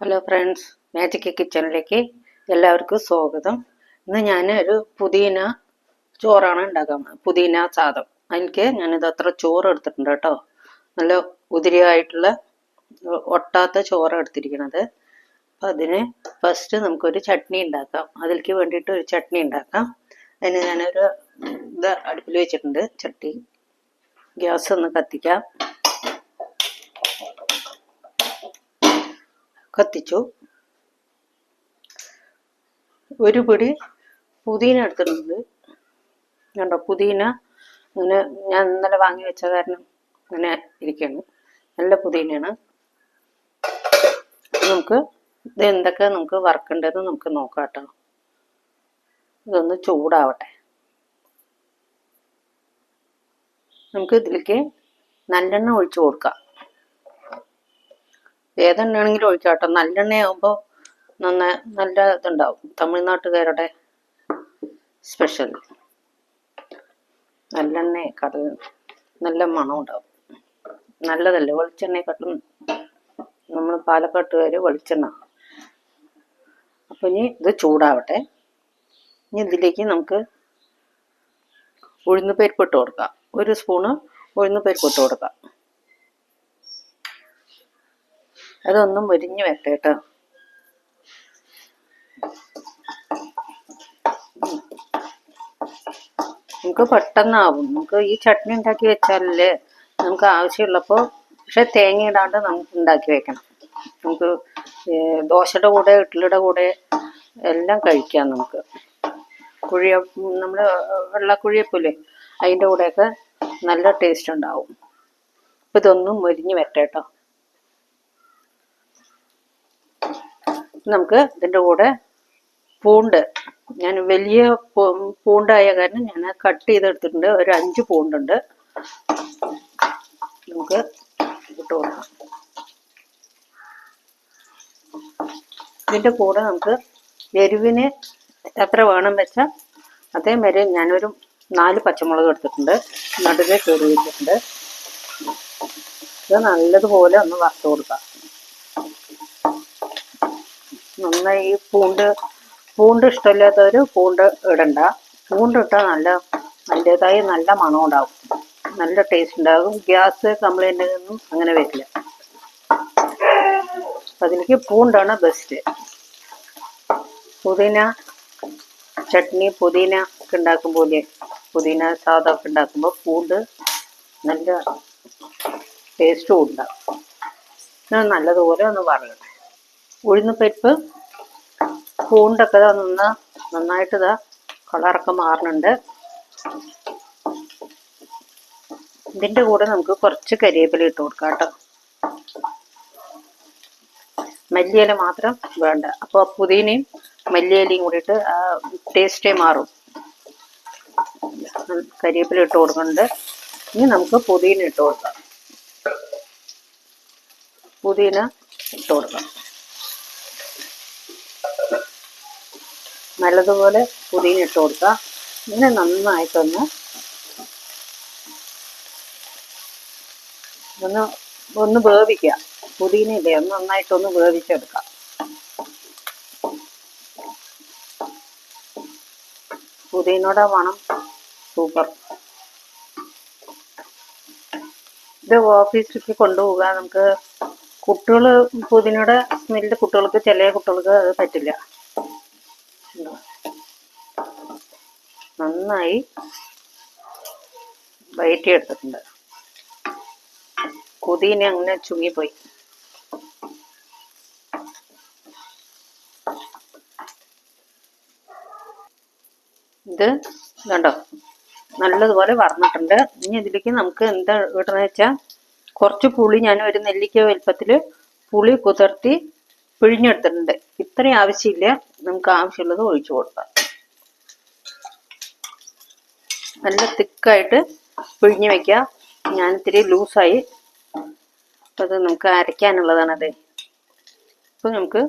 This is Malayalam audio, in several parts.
ഹലോ ഫ്രണ്ട്സ് മാജിക് കിച്ചണിലേക്ക് എല്ലാവർക്കും സ്വാഗതം. ഇന്ന് ഞാൻ ഒരു പുതിന ചോറാണ് ഉണ്ടാക്കാൻ. പുതിന സാദം എനിക്ക് ഞാനിത് അത്ര ചോറ് എടുത്തിട്ടുണ്ട് കേട്ടോ. നല്ല ഉതിരിയായിട്ടുള്ള ഒട്ടാത്ത ചോറ് എടുത്തിരിക്കണത്. അപ്പം അതിന് ഫസ്റ്റ് നമുക്കൊരു ചട്നി ഉണ്ടാക്കാം. അതിലേക്ക് വേണ്ടിയിട്ട് ഒരു ചട്നി ഉണ്ടാക്കാം. അതിന് ഞാനൊരു ഇത് അടുപ്പിൽ വെച്ചിട്ടുണ്ട്. ചട്ടി. ഗ്യാസ് ഒന്ന് കത്തിക്കാം. കത്തിച്ചു. ഒരു പിടി പുതിന എടുത്തിട്ടുണ്ട്. കണ്ടോ പുതിന അങ്ങനെ ഞാൻ ഇന്നലെ വാങ്ങി വെച്ച കാരണം ഇങ്ങനെ ഇരിക്കുകയാണ് നല്ല പുതിനയാണ്. നമുക്ക് ഇത് എന്തൊക്കെ നമുക്ക് വറക്കേണ്ടതെന്ന് നമുക്ക് നോക്കാം കേട്ടോ. ഇതൊന്ന് ചൂടാവട്ടെ. നമുക്ക് ഇതിലേക്ക് നല്ലെണ്ണ ഒഴിച്ചു കൊടുക്കാം. ഏതെണ്ണയാണെങ്കിലും ഒഴിക്കാം കേട്ടോ നല്ലെണ്ണയാകുമ്പോൾ നന്ന നല്ല ഇതുണ്ടാവും. തമിഴ്നാട്ടുകാരുടെ സ്പെഷ്യൽ നല്ലെണ്ണ കടൽ നല്ല മണം ഉണ്ടാവും. നല്ലതല്ലേ? വെളിച്ചെണ്ണയെക്കാട്ടും നമ്മൾ പാലക്കാട്ടുകാർ വെളിച്ചെണ്ണ. അപ്പം ഇനി ഇത് ചൂടാവട്ടെ. ഇനി ഇതിലേക്ക് നമുക്ക് ഉഴുന്ന് പരിപ്പ് കൊടുക്കാം. ഒരു സ്പൂണ് ഉഴുന്ന് പരിപ്പ് കൊടുക്കാം. അതൊന്നും മുരിഞ്ഞു വരട്ടെ നമുക്ക് പെട്ടെന്നാവും. നമുക്ക് ഈ ചട്നി ഉണ്ടാക്കി വെച്ചാലല്ലേ നമുക്ക് ആവശ്യമുള്ളപ്പോൾ പക്ഷെ തേങ്ങ ഇടാണ്ട് നമുക്ക് ഉണ്ടാക്കി വെക്കണം. നമുക്ക് ദോശയുടെ കൂടെ ഇഡ്ഡലിയുടെ കൂടെ എല്ലാം കഴിക്കാം നമുക്ക്. കുഴിയ നമ്മൾ വെള്ളക്കുഴിയപ്പോലെ അതിന്റെ കൂടെയൊക്കെ നല്ല ടേസ്റ്റ് ഉണ്ടാവും. അപ്പം ഇതൊന്നും മുരിഞ്ഞ് വരട്ടെ നമുക്ക് ഇതിന്റെ കൂടെ പൂണ്ട്. ഞാൻ വലിയ പൂണ്ടായ കാരണം ഞാൻ കട്ട് ചെയ്തെടുത്തിട്ടുണ്ട്. ഒരു അഞ്ച് പൂണ്ടുണ്ട്. നമുക്ക് ഇട്ട് കൊടുക്കാം. ഇതിന്റെ കൂടെ നമുക്ക് എരിവിന് എത്ര വേണം വെച്ചാൽ അതേമാതിരി ഞാനൊരു നാല് പച്ചമുളക് എടുത്തിട്ടുണ്ട്. നടുവേ കയറി വെച്ചിട്ടുണ്ട്. ഇത് നല്ലതുപോലെ ഒന്ന് വറുത്ത് കൊടുക്കാം. നന്നായി പൂണ്ട് പൂണ്ട് ഇഷ്ടമില്ലാത്തവർ പൂണ്ട് ഇടണ്ട. പൂണ്ട് ഇട്ടാൽ നല്ല അതിന്റെതായ നല്ല മണം ഉണ്ടാവും. നല്ല ടേസ്റ്റ് ഉണ്ടാകും ഗ്യാസ് കംപ്ലൈന്റ് ഒന്നും അങ്ങനെ വരില്ല. അതിലേക്ക് പൂണ്ടാണ് ബെസ്റ്റ് പുതിന ചട്നി പുതിന ഒക്കെ ഉണ്ടാക്കുമ്പോൾ പുതിന സാധാ ഒക്കെ ഉണ്ടാക്കുമ്പോൾ പൂണ്ട് നല്ല ടേസ്റ്റും ഉണ്ടാകും നല്ലതുപോലെ ഒന്ന് വറകട്ടെ ഉഴുന്ന് പരിപ്പ് പൂണ്ടൊക്കെ ഇതാ നന്ന നന്നായിട്ട് ഇതാ കളറൊക്കെ മാറുന്നുണ്ട് ഇതിന്റെ കൂടെ നമുക്ക് കുറച്ച് കരിവേപ്പില ഇട്ട് കൊടുക്കാം കേട്ടോ. മല്ലിയില മാത്രം വേണ്ട. അപ്പോൾ പുതിനയും മല്ലിയിലയും കൂടിയിട്ട് ടേസ്റ്റേ മാറും. കരിവേപ്പില ഇട്ട് കൊടുക്കുന്നുണ്ട്. ഇനി നമുക്ക് പുതിന ഇട്ട് കൊടുക്കാം. പുതിന ഇട്ട് കൊടുക്കാം. നല്ലതുപോലെ പുതിന ഇട്ട് കൊടുക്കുക. ഇങ്ങനെ നന്നായിട്ടൊന്ന് ഒന്ന് ഒന്ന് വേവിക്കുക. പുതിനയില്ലേ ഒന്ന് നന്നായിട്ടൊന്ന് വേവിച്ചെടുക്കാം. പുതിനയുടെ മണം സൂപ്പർ. ഇത് ഓഫീസിലേക്ക് കൊണ്ടുപോകുക നമുക്ക് കുട്ടികൾ പുതിനയുടെ സ്മെല്ല് കുട്ടികൾക്ക് ചില കുട്ടികൾക്ക് അത് പറ്റില്ല ഉണ്ടോ? നന്നായി വയറ്റിയെടുത്തിട്ടുണ്ട്. കൊതിനെ അങ്ങനെ ചുങ്ങിപ്പോയി. ഇത് കണ്ടോ? നല്ലതുപോലെ വറന്നിട്ടുണ്ട്. ഇനി ഇതിലേക്ക് നമുക്ക് എന്താ ഇടണമെന്ന് വെച്ചാൽ കുറച്ച് പുളി ഞാൻ ഒരു നെല്ലിക്ക വലുപ്പത്തിൽ പുളി കുതിർത്തി പിഴിഞ്ഞെടുത്തിട്ടുണ്ട്. ഇത്രയും ആവശ്യമില്ല. നമുക്ക് ആവശ്യമുള്ളത് ഒഴിച്ചു കൊടുക്കാം. നല്ല തിക്കായിട്ട് പിഴിഞ്ഞ് വെക്കുക. ഞാൻ ഇത്തിരി ലൂസായി. അപ്പോൾ അത് നമുക്ക് അരയ്ക്കാനുള്ളതാണത്. ഇപ്പം നമുക്ക്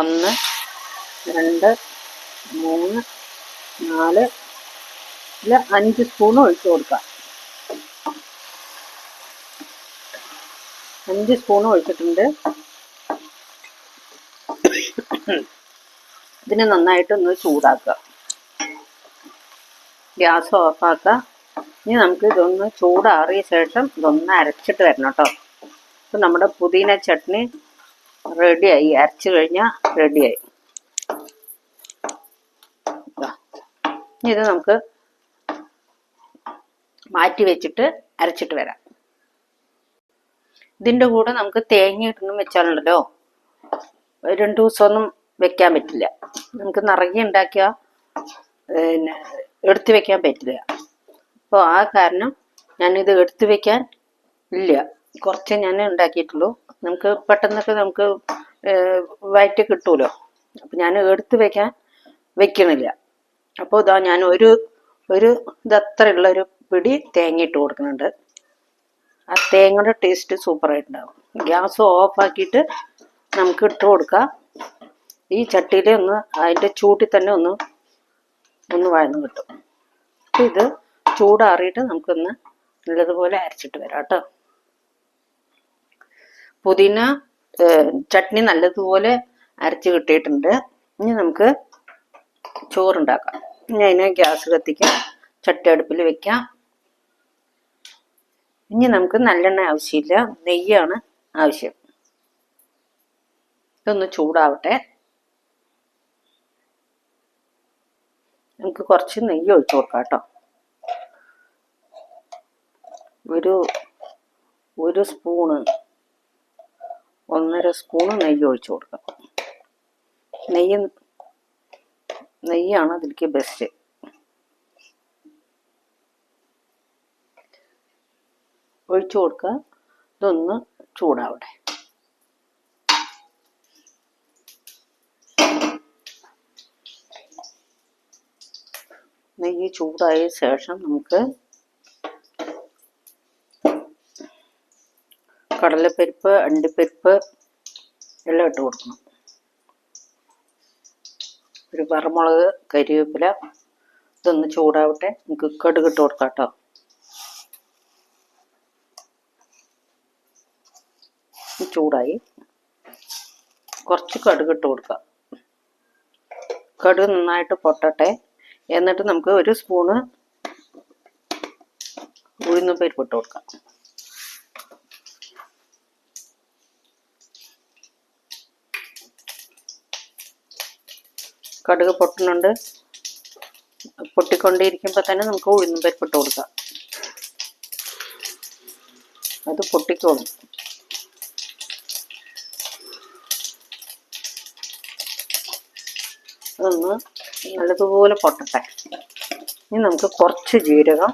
ഒന്ന് രണ്ട് മൂന്ന് നാല് ഇല്ല അഞ്ച് സ്പൂൺ ഒഴിച്ച് കൊടുക്കാം. അഞ്ച് സ്പൂൺ ഒഴിച്ചിട്ടുണ്ട്. ഇതിനെ നന്നായിട്ടൊന്ന് ചൂടാക്കുക. ഗ്യാസ് ഓഫാക്കുക ഇനി നമുക്ക് ഇതൊന്ന് ചൂടാറിയ ശേഷം ഇതൊന്ന് അരച്ചിട്ട് വരണം കേട്ടോ അപ്പം നമ്മുടെ പുതിന ചട്നി റെഡിയായി. അരച്ച് കഴിഞ്ഞാൽ റെഡിയായി. ഇനി ഇത് നമുക്ക് മാറ്റി വെച്ചിട്ട് അരച്ചിട്ട് വരാം. ഇതിന്റെ കൂടെ നമുക്ക് തേങ്ങ ഇട്ടൊന്നും വെച്ചാലുണ്ടല്ലോ. രണ്ടു ദിവസമൊന്നും വെക്കാൻ പറ്റില്ല. നമുക്ക് നിറയെ ഉണ്ടാക്കിയ പിന്നെ എടുത്തു വെക്കാൻ പറ്റില്ല. അപ്പോൾ ആ കാരണം ഞാനിത് എടുത്തു വെക്കാൻ ഇല്ല. കുറച്ച് ഞാൻ ഉണ്ടാക്കിയിട്ടുള്ളൂ. നമുക്ക് പെട്ടെന്നൊക്കെ നമുക്ക് വയറ്റ് കിട്ടുമല്ലോ അപ്പം ഞാൻ എടുത്തു വെക്കാൻ വെക്കണില്ല. അപ്പോൾ ഇതാ ഞാൻ ഒരു ഒരു ഇതത്രയുള്ള ഒരു പിടി തേങ്ങ ഇട്ട് കൊടുക്കുന്നുണ്ട്. ആ തേങ്ങയുടെ ടേസ്റ്റ് സൂപ്പറായിട്ടുണ്ടാകും ഗ്യാസ് ഓഫാക്കിയിട്ട് നമുക്ക് ഇട്ട് കൊടുക്കാം. ഈ ചട്ടിയിൽ ഒന്ന് അതിന്റെ ചൂട്ടിൽ തന്നെ ഒന്ന് ഒന്ന് വഴന്ന് കിട്ടും. ഇത് ചൂടാറിയിട്ട് നമുക്കൊന്ന് നല്ലതുപോലെ അരച്ചിട്ട് വരാം കേട്ടോ. പുതിന ചട്നി നല്ലതുപോലെ അരച്ച് കിട്ടിയിട്ടുണ്ട്. ഇനി നമുക്ക് ചോറുണ്ടാക്കാം. ഇനി അതിനെ ഗ്യാസ് കത്തിക്കാം ചട്ടി അടുപ്പിൽ വെക്കാം. ഇനി നമുക്ക് നല്ലെണ്ണ ആവശ്യമില്ല നെയ്യാണ് ആവശ്യം. ഇതൊന്ന് ചൂടാവട്ടെ. നമുക്ക് കുറച്ച് നെയ്യ് ഒഴിച്ചു കൊടുക്കാം കേട്ടോ. ഒരു ഒരു സ്പൂണ് ഒന്നര സ്പൂണ് നെയ്യ് ഒഴിച്ചു കൊടുക്കാം. നെയ്യ് നെയ്യാണ് അതിലേക്ക് ബെസ്റ്റ് ഒഴിച്ചു കൊടുക്കുക. ഇതൊന്ന് ചൂടാവട്ടെ. നെയ്യ് ചൂടായ ശേഷം നമുക്ക് കടലപ്പരിപ്പ് അണ്ടിപ്പരിപ്പ് എല്ലാം ഇട്ട് കൊടുക്കണം. ഒരു വറമുളക് കരിവേപ്പില ഇതൊന്ന് ചൂടാവട്ടെ. നമുക്ക് കടുക് ഇട്ട് കൊടുക്കാം കേട്ടോ. ചൂടായി. കുറച്ച് കടുക് ഇട്ട് കൊടുക്കാം. കടുക് നന്നായിട്ട് പൊട്ടട്ടെ. എന്നിട്ട് നമുക്ക് ഒരു സ്പൂണ് ഉഴുന്ന് പരിപ്പ് ഇട്ട് കൊടുക്കാം. കടുക് പൊട്ടുന്നുണ്ട്. പൊട്ടിക്കൊണ്ടിരിക്കുമ്പോൾ തന്നെ നമുക്ക് ഉഴുന്നും പരിപ്പ് ഇട്ട് കൊടുക്കാം. അത് പൊട്ടിക്കോളും. അതൊന്ന് നല്ലതുപോലെ പൊട്ടട്ടെ. ഇനി നമുക്ക് കുറച്ച് ജീരകം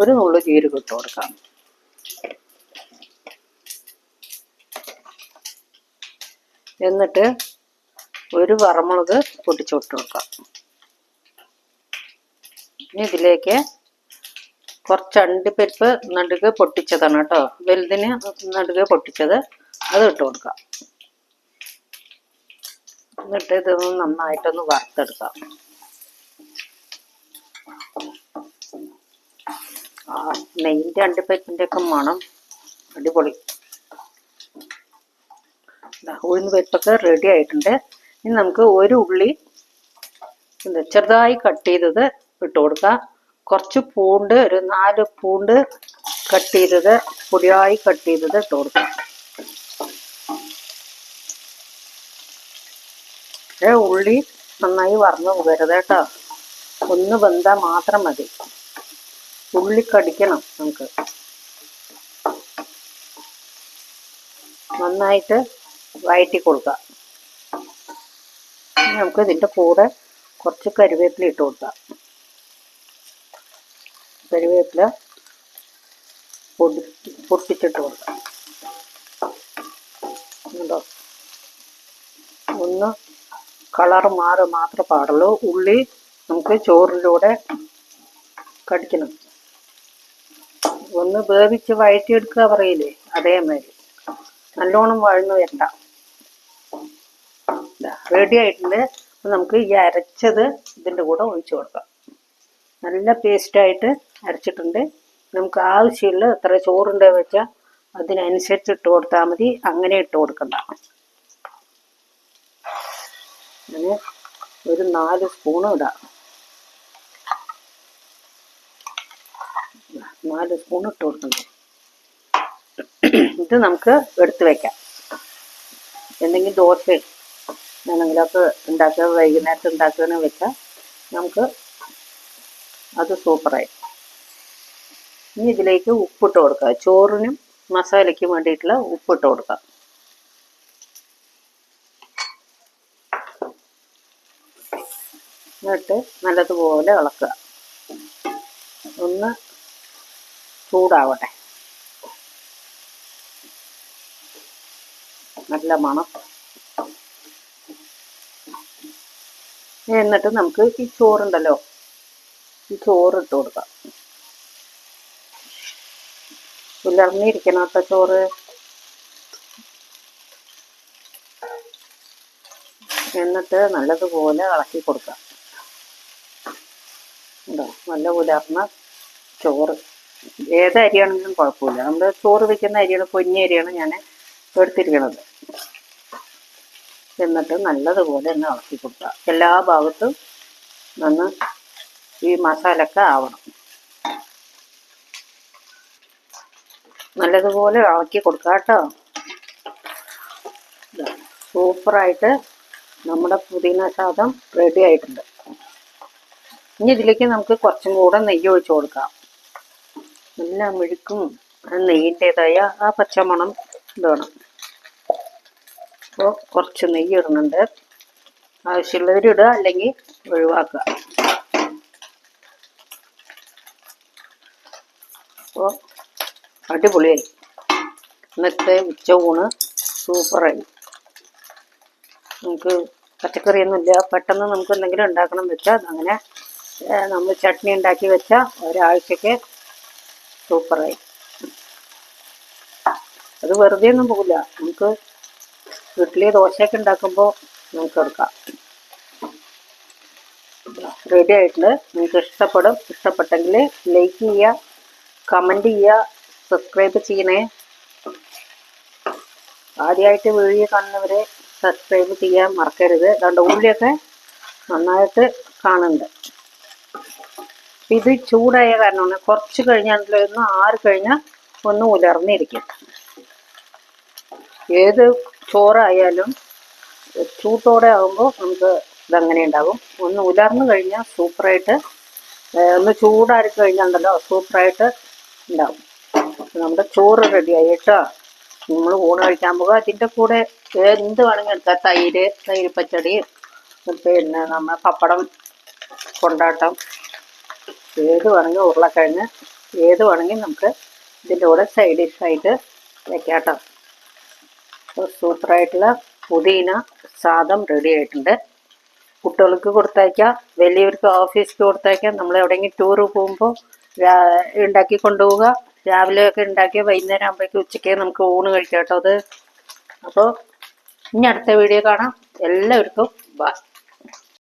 ഒരു നുള്ളു ജീരകം ഇട്ട് കൊടുക്കാം. എന്നിട്ട് ഒരു വറമുളക് പൊട്ടിച്ചിട്ട് കൊടുക്കാം. ഇനി ഇതിലേക്ക് കുറച്ച് അണ്ടിപ്പരിപ്പ് നടുകെ പൊട്ടിച്ചതാണ് കേട്ടോ. വലുതിന് നടുകെ പൊട്ടിച്ചത്. അത് ഇട്ട് കൊടുക്കാം. എന്നിട്ട് ഇതൊന്ന് നന്നായിട്ടൊന്ന് വറുത്തെടുക്കാം. ആ രണ്ട് അണ്ടിപ്പരിപ്പിന്റെ ഒക്കെ മണം അടിപൊളി. ഉഴുന്ന് പരിപ്പൊക്കെ റെഡി ആയിട്ടുണ്ട്. ഇനി നമുക്ക് ഒരു ഉള്ളി ചെറുതായി കട്ട് ചെയ്തത് ഇട്ട് കൊടുക്കുക കുറച്ച് പൂണ്ട് ഒരു നാല് പൂണ്ട് കട്ട് ചെയ്തത് പൊടിയായി കട്ട് ചെയ്തത് ഇട്ട് കൊടുക്കുക ഏ ഉള്ളി നന്നായി വറന്നു പോകരുത് കേട്ടോ. ഒന്ന് വെന്താൽ മാത്രം മതി. ഉള്ളി കടിക്കണം നമുക്ക്. നന്നായിട്ട് വയറ്റി കൊടുക്കുക. നമുക്ക് ഇതിന്റെ കൂടെ കുറച്ച് കരുവേപ്പില ഇട്ട് കൊടുക്കാം. കരുവേപ്പില പൊടി പൊട്ടിച്ചിട്ട് കൊടുക്കാം. ഉണ്ടോ കളർ മാറ മാത്രമേ പാടുള്ളൂ. ഉള്ളി നമുക്ക് ചോറിലൂടെ കടിക്കണം. ഒന്ന് വേവിച്ച് വഴറ്റിയെടുക്കുക പറയില്ലേ? അതേമാതിരി. നല്ലോണം വഴന്നു വരണ്ട. റെഡി ആയിട്ടുണ്ട്. നമുക്ക് ഈ അരച്ചത് ഇതിന്റെ കൂടെ ഒഴിച്ചു കൊടുക്കാം. നല്ല പേസ്റ്റായിട്ട് അരച്ചിട്ടുണ്ട്. നമുക്ക് ആവശ്യമുള്ള എത്ര ചോറുണ്ട് വെച്ചാൽ അതിനനുസരിച്ച് ഇട്ട് കൊടുത്താൽ മതി. അങ്ങനെ ഇട്ട് കൊടുക്കണ്ട. ഞാൻ ഒരു നാല് സ്പൂണ് ഇടാം. നാല് സ്പൂൺ ഇട്ട് കൊടുക്കണം ഇത് നമുക്ക് എടുത്ത് വെക്കാം. എന്തെങ്കിലും ദോശ എന്തെങ്കിലുമൊക്കെ ഉണ്ടാക്കുക വൈകുന്നേരത്ത് ഉണ്ടാക്കുകയെന്ന് വെച്ചാൽ നമുക്ക് അത് സൂപ്പറായി ഇനി ഇതിലേക്ക് ഉപ്പിട്ട് കൊടുക്കുക. ചോറിനും മസാലയ്ക്കും വേണ്ടിയിട്ടുള്ള ഉപ്പിട്ട് കൊടുക്കാം എന്നിട്ട് നല്ലതുപോലെ ഇളക്കുക. ഒന്ന് ചൂടാവട്ടെ. നല്ല മണം. എന്നിട്ട് നമുക്ക് ഈ ചോറുണ്ടല്ലോ ഈ ചോറ് ഇട്ട് കൊടുക്കാം. പുലർന്നിരിക്കണം കേട്ടോ ചോറ്. എന്നിട്ട് നല്ലതുപോലെ ഇളക്കി കൊടുക്കാം. ഉണ്ടോ? നല്ല പുലർന്ന ചോറ്. ഏത് അരിയാണെങ്കിലും കുഴപ്പമില്ല. നമ്മൾ ചോറ് വെക്കുന്ന അരിയാണ് പൊന്നി അരിയാണ് ഞാൻ എടുത്തിരിക്കണത് എന്നിട്ട് നല്ലതുപോലെ ഒന്ന് ഇളക്കി കൊടുക്കുക. എല്ലാ ഭാഗത്തും നന്ന് ഈ മസാലയൊക്കെ ആവണം. നല്ലതുപോലെ ഇളക്കി കൊടുക്കുക കേട്ടോ. സൂപ്പറായിട്ട് നമ്മുടെ പുതിന സാധം റെഡി ആയിട്ടുണ്ട്. ഇനി ഇതിലേക്ക് നമുക്ക് കുറച്ചും കൂടെ നെയ്യ് ഒഴിച്ചു കൊടുക്കാം. നല്ല മെഴുക്കും നെയ്യിന്റെതായ ആ പച്ചമണം ഇതാണ്. അപ്പോൾ കുറച്ച് നെയ്യ് ഇടുന്നുണ്ട്. ആവശ്യമുള്ളവർ ഇടുക അല്ലെങ്കിൽ ഒഴിവാക്കുക. അപ്പോൾ അടിപൊളിയായി. ഇന്നത്തെ ഉച്ച ഊണ് സൂപ്പറായി. നമുക്ക് പച്ചക്കറിയൊന്നുമില്ല. പെട്ടെന്ന് നമുക്ക് എന്തെങ്കിലും ഉണ്ടാക്കണം എന്ന് വെച്ചാൽ അങ്ങനെ നമ്മൾ ചട്നി ഉണ്ടാക്കി വെച്ചാൽ ഒരാഴ്ചക്ക് സൂപ്പറായി. അത് വെറുതെ ഒന്നും പോകില്ല. നമുക്ക് വീട്ടിൽ ദോശയൊക്കെ ഉണ്ടാക്കുമ്പോൾ നമുക്ക് എടുക്കാം റെഡി ആയിട്ടുണ്ട്. നിങ്ങൾക്ക് ഇഷ്ടപ്പെടും. ഇഷ്ടപ്പെട്ടെങ്കിൽ ലൈക്ക് ചെയ്യുക കമന്റ് ചെയ്യുക സബ്സ്ക്രൈബ് ചെയ്യണേ. ആദ്യമായിട്ട് വീഡിയോ കാണുന്നവരെ സബ്സ്ക്രൈബ് ചെയ്യാൻ മറക്കരുത്. അതുകൊണ്ട് ഉള്ളിയൊക്കെ നന്നായിട്ട് കാണുന്നുണ്ട്. ഇത് ചൂടായ കാരണമാണ്. കുറച്ച് കഴിഞ്ഞാണല്ലോ ഒന്ന് ആറ് കഴിഞ്ഞാൽ ഒന്ന് ഉലർന്നിരിക്കും. ഏത് ചോറായാലും ചൂട്ടോടെ ആകുമ്പോൾ നമുക്ക് ഇതങ്ങനെ ഉണ്ടാകും. ഒന്ന് ഉലർന്നു കഴിഞ്ഞാൽ സൂപ്പറായിട്ട് ഒന്ന് ചൂടാറി കഴിഞ്ഞാണ്ടല്ലോ സൂപ്പറായിട്ട് ഉണ്ടാവും നമ്മുടെ ചോറ് റെഡിയായി കേട്ടോ. നമ്മൾ ഊണ് കഴിക്കാൻ പോകുക അതിന്റെ കൂടെ എന്ത് വേണമെങ്കിൽ എടുക്കാം. തൈര് തൈര് പച്ചടി പിന്നെ നമ്മ പപ്പടം കൊണ്ടാട്ടം ഏത് വേണമെങ്കിൽ ഉരുളക്കിഴങ്ങ് ഏത് വേണമെങ്കിൽ നമുക്ക് ഇതിന്റെ കൂടെ സൈഡ് ഡിഷായിട്ട് വെക്കാം കേട്ടോ അപ്പോൾ സൂപ്പറായിട്ടുള്ള പുതിന സാദം റെഡി ആയിട്ടുണ്ട്. കുട്ടികൾക്ക് കൊടുത്തയക്കാം വലിയവർക്ക് ഓഫീസിൽ കൊടുത്തയക്കാം. നമ്മൾ എവിടെയെങ്കിലും ടൂറ് പോകുമ്പോൾ ഉണ്ടാക്കി കൊണ്ടുപോവുക. രാവിലെ ഒക്കെ വൈകുന്നേരം ആകുമ്പോഴേക്കും ഉച്ചയ്ക്ക് നമുക്ക് ഊണ് കഴിക്കാം കേട്ടോ അത്. അപ്പോൾ ഇനി അടുത്ത വീഡിയോ കാണാം. എല്ലാവർക്കും ബൈ